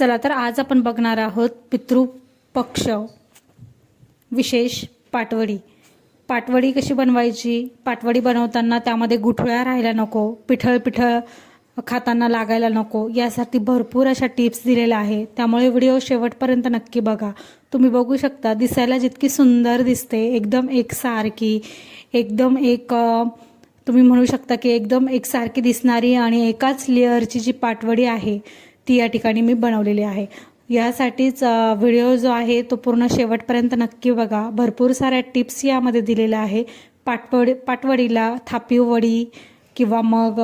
चला तर आज आपण बघणार आहोत पितृपक्ष विशेष पाटवडी. पाटवडी कशी बनवायची? पाटवडी बनवताना त्यामध्ये गुठळ्या राहायला नको पिठळ पिठळ खाताना लागायला नको यासाठी भरपूर अशा टिप्स दिलेल्या आहे त्यामुळे व्हिडिओ शेवटपर्यंत नक्की बघा. तुम्ही बघू शकता दिसायला जितकी सुंदर दिसते एकदम एकसारखी एकदम एक तुम्ही म्हणू शकता की एकदम एकसारखी दिसणारी आणि एकाच लेअरची जी पाटवडी आहे ती या ठिकाणी मी बनवलेली आहे. यासाठीच व्हिडिओ जो आहे तो पूर्ण शेवटपर्यंत नक्की बघा. भरपूर साऱ्या टिप्स यामध्ये दिलेल्या आहे. पाटवडी पाटवडीला थापीव वडी किंवा मग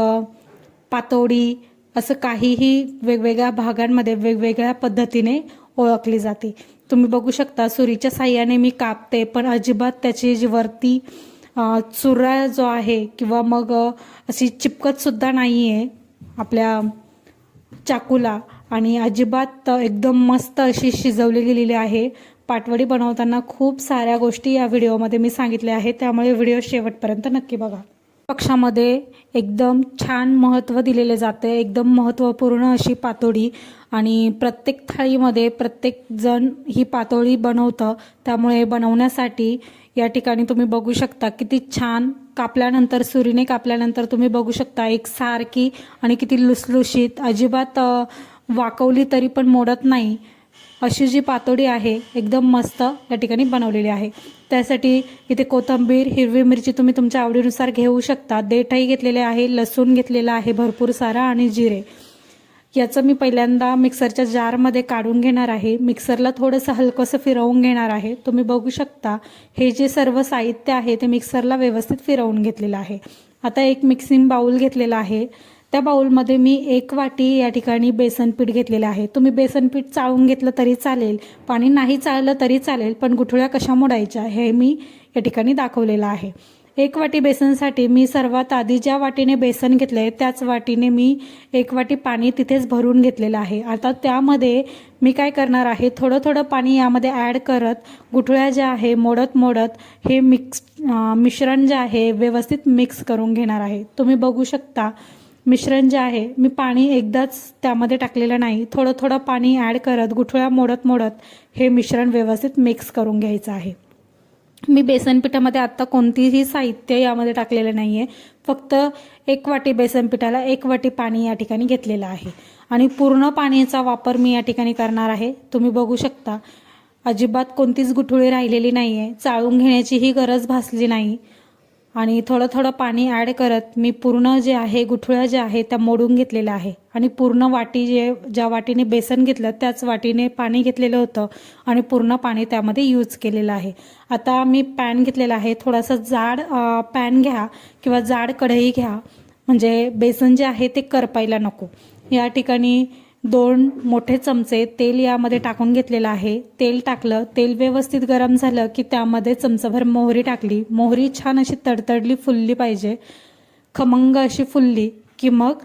पातोडी असं काहीही वेगवेगळ्या भागांमध्ये वेगवेगळ्या पद्धतीने ओळखली जाते. तुम्ही बघू शकता सुरीच्या साह्याने मी कापते पण अजिबात त्याची जी वरती चुरा जो आहे किंवा मग अशी चिपकतसुद्धा नाही आहे आपल्या चाकूला आणि अजिबात एकदम मस्त अशी शिजवली गेलेली आहे. पाटवडी बनवताना खूप साऱ्या गोष्टी या व्हिडिओमध्ये मी सांगितल्या आहेत. त्यामुळे व्हिडिओ शेवटपर्यंत नक्की बघा. पक्षामध्ये एकदम छान महत्त्व दिलेले जाते एकदम महत्त्वपूर्ण अशी पातोडी आणि प्रत्येक थाळीमध्ये प्रत्येक जण ही पातोळी बनवतं. त्यामुळे बनवण्यासाठी या ठिकाणी तुम्ही बघू शकता किती छान कापल्यानंतर सुरीने कापल्यानंतर तुम्ही बघू शकता एक सारखी आणि किती लुसलुशीत अजिबात वाकवली तरी पण मोडत नाही अशी जी पातोडी आहे एकदम मस्त या ठिकाणी बनवलेली आहे. त्यासाठी इथे कोथिंबीर हिरवी मिरची तुम्ही तुमच्या आवडीनुसार घेऊ शकता. देठही घेतलेले आहे लसूण घेतलेला आहे भरपूर सारा आणि जिरे. याचं मी पहिल्यांदा मिक्सरच्या जारमध्ये काढून घेणार आहे. मिक्सरला थोडंसं हलकंसं फिरवून घेणार आहे. तुम्ही बघू शकता हे जे सर्व साहित्य आहे ते मिक्सरला व्यवस्थित फिरवून घेतलेलं आहे. आता एक मिक्सिंग बाऊल घेतलेला आहे. त्या बाऊलमध्ये मी एक वाटी या ठिकाणी बेसन पीठ घेतलेलं आहे. तुम्ही बेसन पीठ चाळून घेतलं तरी चालेल. पाणी नाही चाळलं तरी चालेल पण गुठळ्या कशा मोडायच्या हे मी या ठिकाणी दाखवलेलं आहे. एक वाटी बेसनसाठी मी सर्वात आधी ज्या वाटीने बेसन घेतलं आहे त्याच वाटीने मी एक वाटी पाणी तिथेच भरून घेतलेलं आहे. आता त्यामध्ये मी काय करणार आहे थोडं थोडं पाणी यामध्ये ॲड करत गुठळ्या ज्या आहे मोडत मोडत हे मिक्स मिश्रण जे आहे व्यवस्थित मिक्स करून घेणार आहे. तुम्ही बघू शकता मिश्रण जे आहे मी पाणी एकदाच त्यामध्ये टाकलेलं नाही. थोडं थोडं पाणी ॲड करत गुठळ्या मोडत मोडत हे मिश्रण व्यवस्थित मिक्स करून घ्यायचं आहे. मी बेसन पिठामध्ये आत्ता कोणतीही साहित्य यामध्ये टाकलेलं नाही आहे फक्त एक वाटी बेसन पिठाला एक वाटी पाणी या ठिकाणी घेतलेलं आहे. आणि पूर्ण पाण्याचा वापर मी या ठिकाणी करणार आहे. तुम्ही बघू शकता. अजिबात कोणतीच गुठळी राहिलेली नाही आहे चाळून घेण्याचीही गरज भासली नाही. आणि थोडं थोडं पाणी ॲड करत मी पूर्ण जे आहे गुठळ्या ज्या आहे त्या मोडून घेतलेल्या आहे. आणि पूर्ण वाटी जे ज्या वाटीने बेसन घेतलं त्याच वाटीने पाणी घेतलेलं होतं आणि पूर्ण पाणी त्यामध्ये यूज केलेलं आहे. आता मी पॅन घेतलेला आहे. थोडासा जाड पॅन घ्या किंवा जाड कढई घ्या. म्हणजे बेसन जे आहे ते करपायला नको. या ठिकाणी दोन मोठे चमचे तेल यामध्ये टाकून घेतलेलं आहे. तेल टाकलं तेल व्यवस्थित गरम झालं की त्यामध्ये चमचाभर मोहरी टाकली. मोहरी छान अशी तडतडली फुलली पाहिजे. खमंग अशी फुलली की मग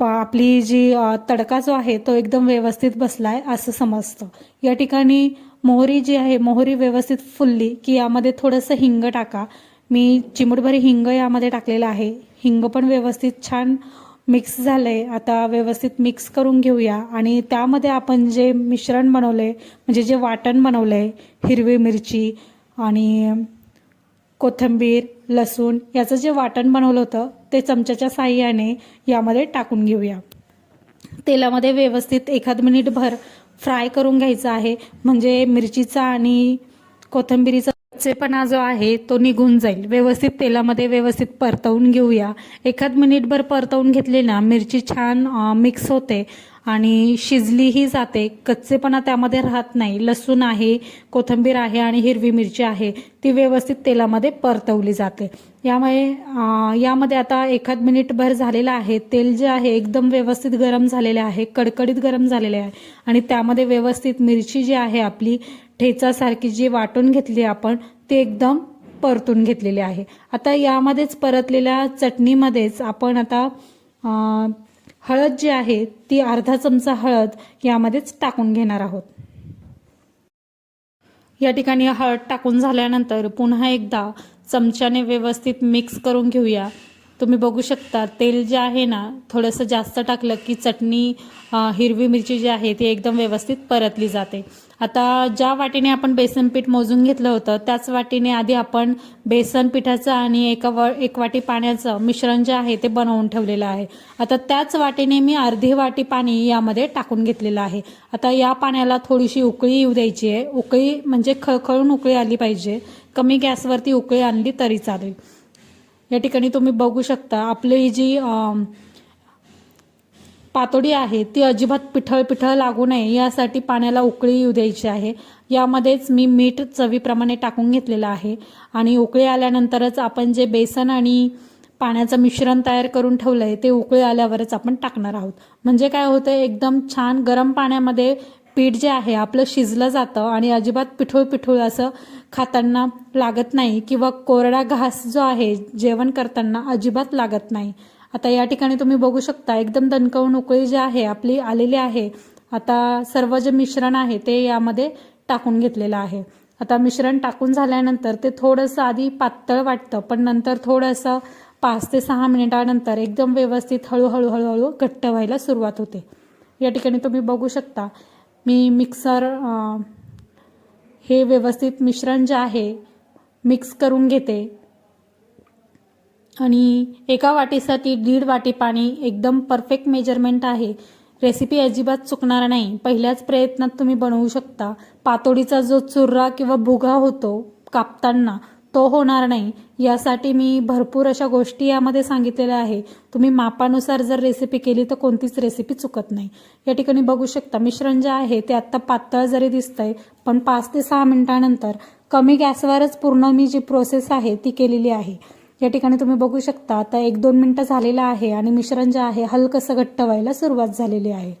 आपली जी तडका जो आहे तो एकदम व्यवस्थित बसलाय असं समजतं. या ठिकाणी मोहरी जी आहे मोहरी व्यवस्थित फुलली की यामध्ये थोडंसं हिंग टाका. मी चिमुटभरी हिंग यामध्ये टाकलेलं आहे. हिंग पण व्यवस्थित छान मिक्स झालं आहे आता व्यवस्थित मिक्स करून घेऊया. आणि त्यामध्ये आपण जे मिश्रण बनवलंय म्हणजे जे वाटण बनवलं आहे हिरवी मिरची आणि कोथिंबीर लसूण याचं जे वाटण बनवलं होतं ते चमच्याच्या साह्याने यामध्ये टाकून घेऊया. तेलामध्ये व्यवस्थित एखाद मिनिटभर फ्राय करून घ्यायचं आहे. म्हणजे मिरचीचा आणि कोथिंबिरीचा कच्चेपणा जो आहे तो निघून जाईल. व्यवस्थित तेलामध्ये व्यवस्थित परतवून घेऊया. एखाद मिनिटभर परतवून घेतली ना मिरची छान मिक्स होते. आणि शिजलीही जाते. कच्चेपणा त्यामध्ये राहत नाही. लसूण आहे कोथिंबीर आहे आणि हिरवी मिरची आहे. ती व्यवस्थित तेलामध्ये परतवली जाते. यामुळे यामध्ये आता एखाद मिनिटभर झालेलं आहे. तेल जे आहे एकदम व्यवस्थित गरम झालेले आहे कडकडीत गरम झालेले आहे. आणि त्यामध्ये व्यवस्थित मिरची जी आहे आपली ठेचासारखी जी वाटून घेतली आपण ती एकदम परतून घेतलेली आहे. आता यामध्येच परतलेल्या चटणीमध्येच आपण आता हळद जी आहे ती अर्धा चमचा हळद यामध्येच टाकून घेणार आहोत. या ठिकाणी हळद टाकून झाल्यानंतर पुन्हा एकदा चमच्याने व्यवस्थित मिक्स करून घेऊया. तुम्ही बघू शकता तेल जे आहे ना थोडंसं जास्त टाकलं की चटणी हिरवी मिरची जी आहे ती एकदम व्यवस्थित परतली जाते. आता ज्या वाटीने आपण बेसन पीठ मोजून घेतलं होतं त्याच वाटीने आधी आपण बेसन पिठाचं आणि एका व एक वाटी पाण्याचं मिश्रण जे आहे ते बनवून ठेवलेलं आहे. आता त्याच वाटीने मी अर्धी वाटी पाणी यामध्ये टाकून घेतलेलं आहे. आता या पाण्याला थोडीशी उकळी येऊ द्यायची आहे. उकळी म्हणजे खळखळून उकळी आली पाहिजे. कमी गॅसवरती उकळी आणली तरी चालेल. या ठिकाणी तुम्ही बघू शकता आपली जी पातोडी आहे ती अजिबात पिठळ पिठळ लागू नये यासाठी पाण्याला उकळी येऊ द्यायची आहे. यामध्येच मी मीठ चवीप्रमाणे टाकून घेतलेलं आहे आणि उकळी आल्यानंतरच आपण जे बेसन आणि पाण्याचं मिश्रण तयार करून ठेवलं आहे ते उकळी आल्यावरच आपण टाकणार आहोत. म्हणजे काय होतं एकदम छान गरम पाण्यामध्ये पीठ जे आहे आपलं शिजलं जातं आणि अजिबात पिठूळ पिठूळ असं खाताना लागत नाही किंवा कोरडा घास जो आहे जेवण करताना अजिबात लागत नाही. आता या ठिकाणी तुम्ही बघू शकता एकदम दणकवून उकळी जी आहे आपली आलेली आहे आता सर्व जे मिश्रण आहे ते यामध्ये टाकून घेतलेलं आहे. आता मिश्रण टाकून झाल्यानंतर ते थोडंसं आधी पातळ वाटतं पण नंतर थोडंसं पाच ते सहा मिनिटानंतर एकदम व्यवस्थित हळूहळू हळूहळू घट्ट व्हायला सुरुवात होते. या ठिकाणी तुम्ही बघू शकता मी मिक्सर हे व्यवस्थित मिश्रण जे आहे मिक्स करून घेते. आणि एका वाटीसाठी दीड वाटी पाणी एकदम परफेक्ट मेजरमेंट आहे. रेसिपी अजिबात चुकणार नाही. पहिल्याच प्रयत्नात तुम्ही बनवू शकता. पातोडीचा जो चुर्रा किंवा भुगा होतो कापताना तो होणार नाही. यासाठी मी भरपूर अशा गोष्टी यामध्ये सांगितलेल्या आहे. तुम्ही मापानुसार जर रेसिपी केली तर कोणतीच रेसिपी चुकत नाही. या ठिकाणी बघू शकता मिश्रण जे आहे ते आत्ता पातळ जरी दिसतंय पण पाच ते सहा मिनिटानंतर कमी गॅसवरच पूर्ण मी जी प्रोसेस आहे ती केलेली आहे. या ठिकाणी तुम्ही बघू शकता आता एक दोन मिनटं झालेलं आहे आणि मिश्रण जे आहे हलकंसं घट्ट व्हायला सुरुवात झालेली आहे.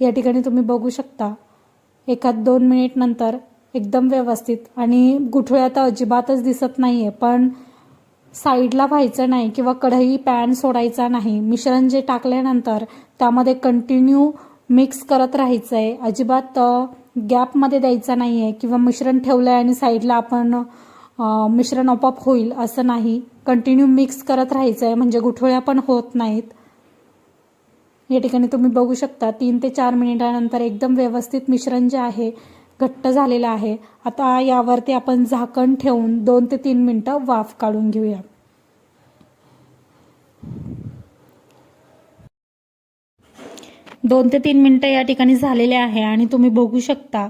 या ठिकाणी तुम्ही बघू शकता एखाद दोन मिनिट नंतर एकदम व्यवस्थित. आणि गुठळ्या तर अजिबातच दिसत नाही आहे पण साईडला व्हायचं नाही किंवा कढई पॅन सोडायचा नाही मिश्रण जे टाकल्यानंतर त्यामध्ये कंटिन्यू मिक्स करत राहायचं आहे अजिबात गॅपमध्ये द्यायचा नाही आहे किंवा मिश्रण ठेवलं आहे आणि साईडला आपण मिश्रण आपोआप होईल असं नाही. कंटिन्यू मिक्स करत राहायचं आहे म्हणजे गुठळ्या पण होत नाहीत. या ठिकाणी तुम्ही बघू शकता तीन ते चार मिनिटानंतर एकदम व्यवस्थित मिश्रण जे आहे घट्ट झालेलं आहे. आता यावरती आपण झाकण ठेवून दोन ते तीन मिनिटं वाफ काढून घेऊया. दोन ते तीन मिनटं या ठिकाणी झालेले आहे आणि तुम्ही बघू शकता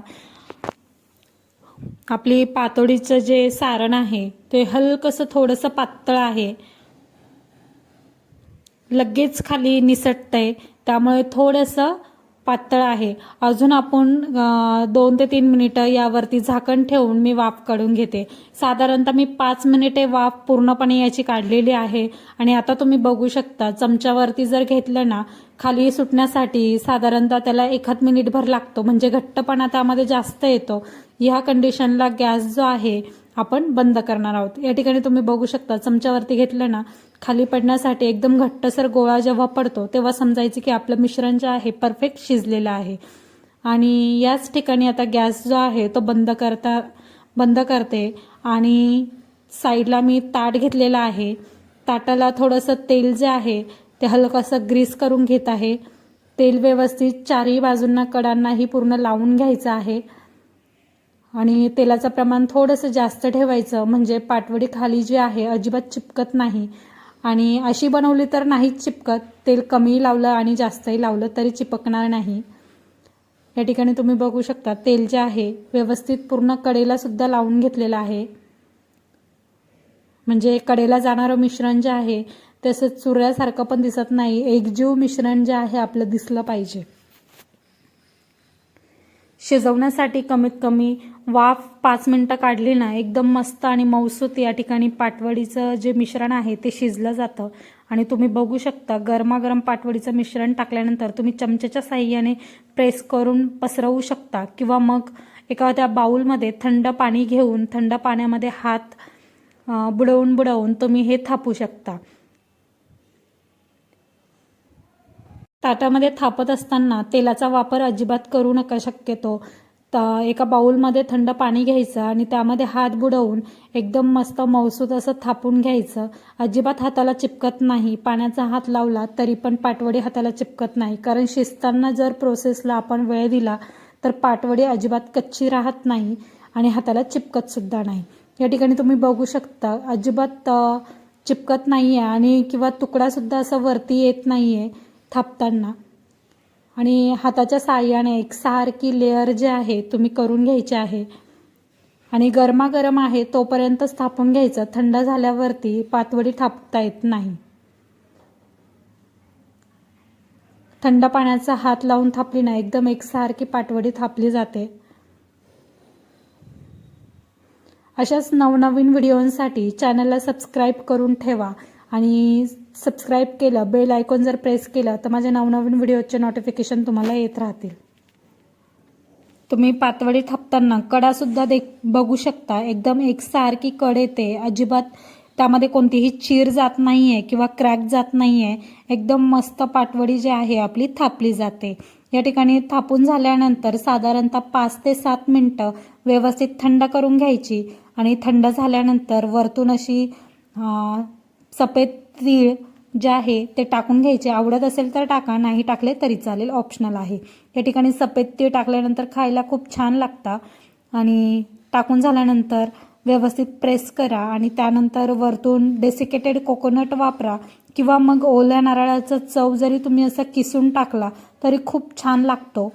आपली पातोडीचं जे सारण आहे ते हलकंसं थोडंसं पातळ आहे. लगेच खाली निसटतंय. त्यामुळे थोडंसं पातळ आहे. अजून आपण दोन ते तीन मिनिटं यावरती झाकण ठेवून मी वाफ काढून घेते. साधारणतः मी पाच मिनिटे वाफ पूर्णपणे याची काढलेली आहे. आणि आता तुम्ही बघू शकता चमच्यावरती जर घेतलं ना खाली सुटण्यासाठी साधारणतः त्याला एखाद मिनिटभर लागतो. म्हणजे घट्टपणा त्यामध्ये जास्त येतो. ह्या कंडिशनला गॅस जो आहे आपण बंद करणार आहोत. या ठिकाणी तुम्ही बघू शकता चमच्यावरती घेतलं ना खाली पडण्यासाठी एकदम घट्टसर गोळा जेव्हा पडतो तेव्हा समजायचं की आपलं मिश्रण जे आहे परफेक्ट शिजलेलं आहे. आणि याच ठिकाणी आता गॅस जो आहे तो बंद करता बंद करते. आणि साईडला मी ताट घेतलेलं आहे. ताटाला थोडंसं तेल जे आहे ते हलकंसं ग्रीस करून घेत आहे. तेल व्यवस्थित चारही बाजूंना कडांनाही पूर्ण लावून घ्यायचं आहे. आणि तेलाचं प्रमाण थोडंसं जास्त ठेवायचं म्हणजे पाटवडी खाली जी आहे अजिबात चिपकत नाही. आणि अशी बनवली तर नाहीच चिपकत. तेल कमी लावलं आणि जास्तही लावलं तरी चिपकणार नाही. या ठिकाणी तुम्ही बघू शकता तेल जे आहे व्यवस्थित पूर्ण कडेला सुद्धा लावून घेतलेलं आहे. म्हणजे कडेला जाणारं मिश्रण जे आहे तसं चुऱ्यासारखं पण दिसत नाही. एकजीव मिश्रण जे आहे आपलं दिसलं पाहिजे. शिजवण्यासाठी कमीत कमी वाफ पाच मिनटं काढली ना एकदम मस्त आणि मौसूत या ठिकाणी पाटवडीचं जे मिश्रण आहे ते शिजलं जातं. आणि तुम्ही बघू शकता गरमागरम पाटवडीचं मिश्रण टाकल्यानंतर तुम्ही चमच्याच्या साह्याने प्रेस करून पसरवू शकता. किंवा मग एका त्या बाऊलमध्ये थंड पाणी घेऊन थंड पाण्यामध्ये हात बुडवून बुडवून तुम्ही हे थापू शकता. ताटामध्ये थापत असताना तेलाचा वापर अजिबात करू नका शक्यतो तर एका बाउलमध्ये थंड पाणी घ्यायचं आणि त्यामध्ये हात बुडवून एकदम मस्त मौसूद असं थापून घ्यायचं. अजिबात हाताला चिपकत नाही. पाण्याचा हात लावला तरी पण पाटवडी हाताला चिपकत नाही. कारण शिजताना जर प्रोसेसला आपण वेळ दिला तर पाटवडी अजिबात कच्ची राहत नाही आणि हाताला चिपकत सुद्धा नाही. या ठिकाणी तुम्ही बघू शकता अजिबात चिपकत नाही आहे आणि किंवा तुकडासुद्धा असं वरती येत नाही आहे थापताना. आणि हाताच्या साह्याने एक सारखी लेअर जे आहे तुम्ही करून घ्यायची आहे. आणि गरमागरम आहे तोपर्यंतच थापून घ्यायचं. थंड झाल्यावरती पातवडी थापता येत नाही. थंड पाण्याचा हात लावून थापली ना एकदम एकसारखी पाटवडी थापली जाते. अशाच नवनवीन व्हिडिओंसाठी चॅनलला सबस्क्राईब करून ठेवा आणि सबस्क्राईब केलं बेल आयकॉन जर प्रेस केलं तर माझ्या नवनवीन व्हिडिओचे नोटिफिकेशन तुम्हाला येत राहतील. तुम्ही पातवडी थापताना कडासुद्धा देख बघू शकता. एकदम एकसारखी कड येते. अजिबात त्यामध्ये कोणतीही चीर जात नाही आहे किंवा क्रॅक जात नाही आहे एकदम मस्त पाटवडी जी आहे आपली थापली जाते. या ठिकाणी थापून झाल्यानंतर साधारणतः पाच ते सात मिनटं व्यवस्थित थंड करून घ्यायची आणि थंड झाल्यानंतर वरतून अशी सफेद तीळ जे आहे ते टाकून घ्यायचे. आवडत असेल तर टाका नाही टाकले तरी चालेल. ऑप्शनल आहे. या ठिकाणी सफेद तीळ टाकल्यानंतर खायला खूप छान लागतं. आणि टाकून झाल्यानंतर व्यवस्थित प्रेस करा आणि त्यानंतर वरतून डेसिकेटेड कोकोनट वापरा किंवा मग ओल्या नारळाचा चव जरी तुम्ही असं किसून टाकला तरी खूप छान लागतो.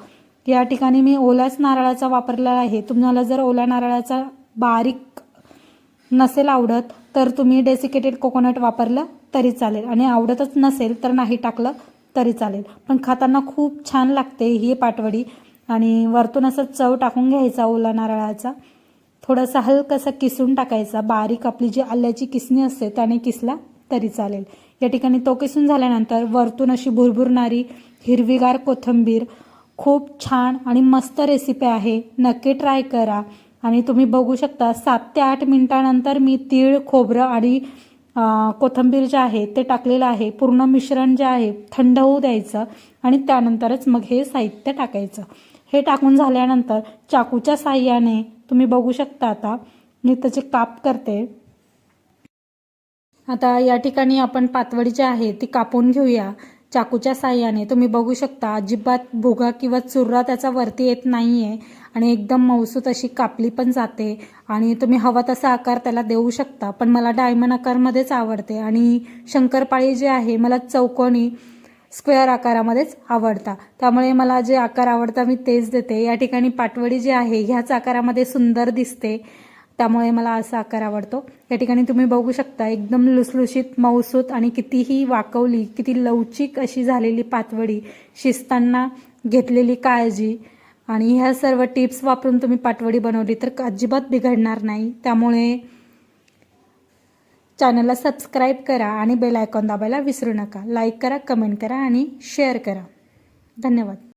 या ठिकाणी मी ओल्याच नारळाचा वापरलेला आहे. तुम्हाला जर ओल्या नारळाचा बारीक नसेल आवडत तर तुम्ही डेसिकेटेड कोकोनट वापरलं तरी चालेल. आणि आवडतच नसेल तर नाही टाकलं तरी चालेल. पण खाताना खूप छान लागते ही पाटवडी. आणि वरतून असं चव टाकून घ्यायचा ओला नारळाचा. थोडासा हलकासा किसून टाकायचा. बारीक आपली जी आल्याची किसणी असते त्याने किसला तरी चालेल. या ठिकाणी तो किसून झाल्यानंतर वरतून अशी भुरभुरणारी हिरवीगार कोथिंबीर. खूप छान आणि मस्त रेसिपी आहे. नक्की ट्राय करा. आणि तुम्ही बघू शकता सात ते आठ मिनिटानंतर मी तीळ खोबरं आणि कोथिंबीर जे आहे ते टाकलेलं आहे. पूर्ण मिश्रण जे आहे थंड होऊ द्यायचं आणि त्यानंतरच मग हे साहित्य टाकायचं. हे टाकून झाल्यानंतर चाकूच्या साह्याने तुम्ही बघू शकता आता. मी त्याचे काप करते. आता या ठिकाणी आपण पातवडी जी आहे ती कापून घेऊया. चाकूच्या साह्याने तुम्ही बघू शकता अजिबात भुगा किंवा चुर्रा त्याचा वरती येत नाही आहे आणि एकदम मौसूत अशी कापली पण जाते. आणि तुम्ही हवा तसा आकार त्याला देऊ शकता पण मला डायमंड आकारमध्येच आवडते. आणि शंकरपाळी जे आहे मला चौकोनी स्क्वेअर आकारामध्येच आवडता. त्यामुळे मला जे आकार आवडता मी तेच देते. या ठिकाणी पाटवडी जी आहे ह्याच आकारामध्ये सुंदर दिसते. त्यामुळे मला असा आकार आवडतो. या ठिकाणी तुम्ही बघू शकता एकदम लुसलुशीत मऊसूत आणि कितीही वाकवली किती लवचिक अशी झालेली पातवडी शिजताना घेतलेली काळजी आणि ह्या सर्व टिप्स वापरून तुम्ही पाटवडी बनवली तर अजिबात बिघडणार नाही. त्यामुळे चॅनलला सबस्क्राईब करा आणि बेल आयकॉन दाबायला विसरू नका. लाईक करा कमेंट करा आणि शेअर करा. धन्यवाद.